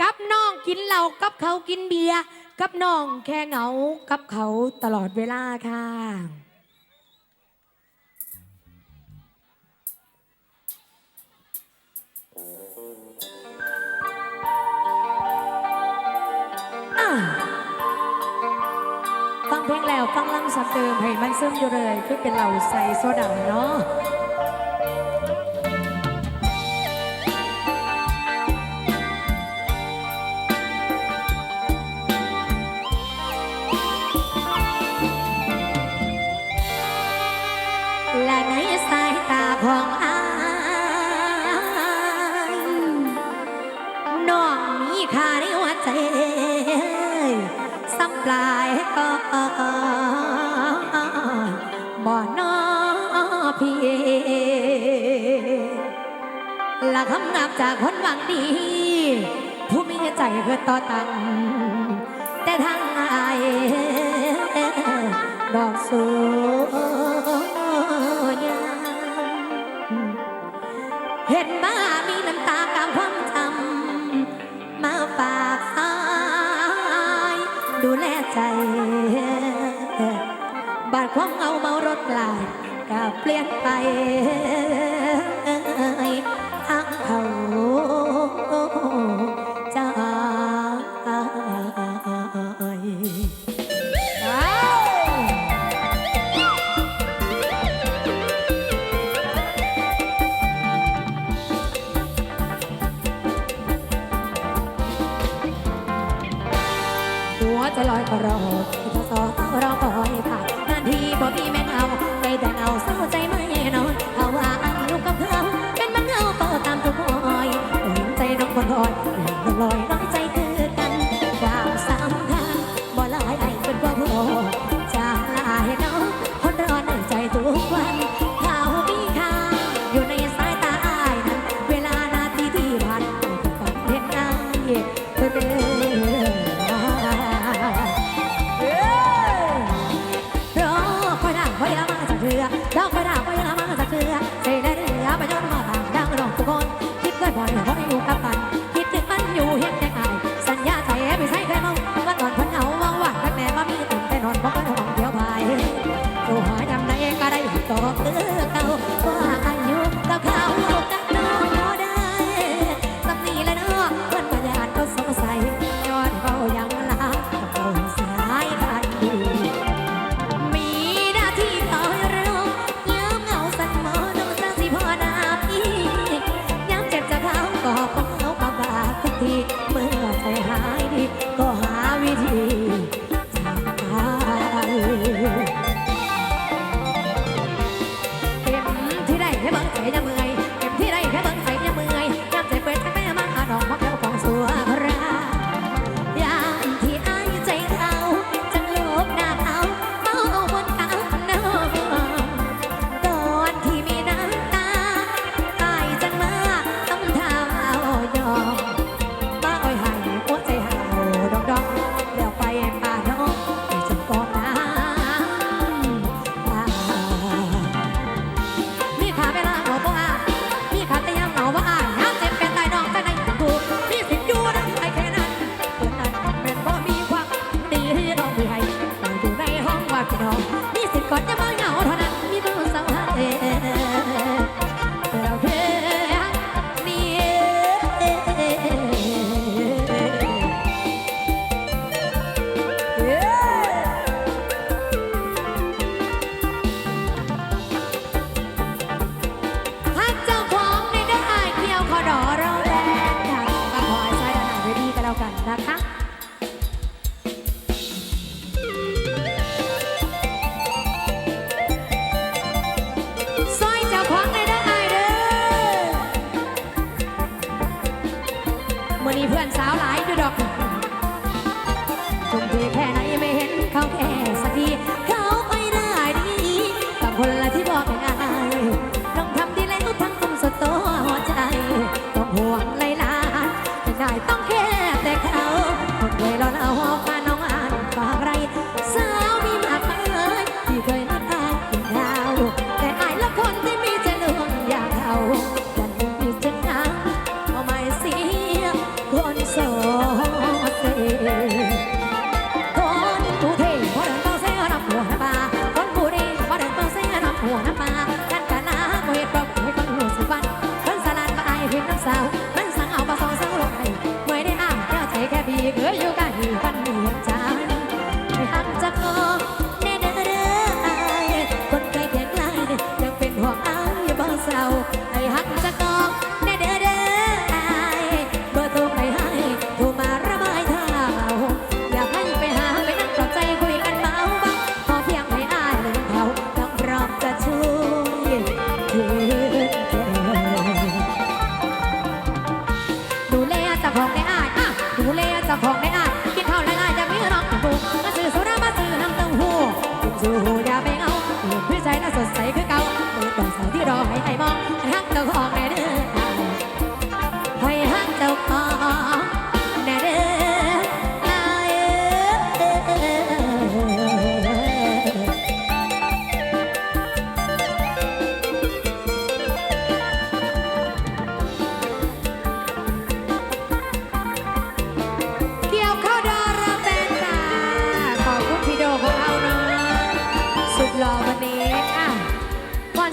กับน้องกินเหล้ากับเขากินเบียร์กับน้องแค่เหงากับเขาตลอดเวลาค่ะฟังเพลงแล้วฟังลังสับเติมให้มันซึมอยู่เลย คือเป็นเหล่าใส่โซดาเนาะ ของอายน้องมีค่าในหัวใจสัปลายก็บ่น้อพี่ละคำนับจากคนหวังดี ผู้มีใจเพื่อต่อตัง เห็นบ้ามีน้ำตากำความจำมาฝากสายดูแลใจ บาดความเอาเมารถลายกับเปลี่ยนไป ใจลอยก็รอที่ทศรอคอยผ่านนานทีบ่มีแม่เงาไม่แต่เงาสา เจ้ากระดา สู่อย่าไปเอาเพื่อใจน่าสดใสคือ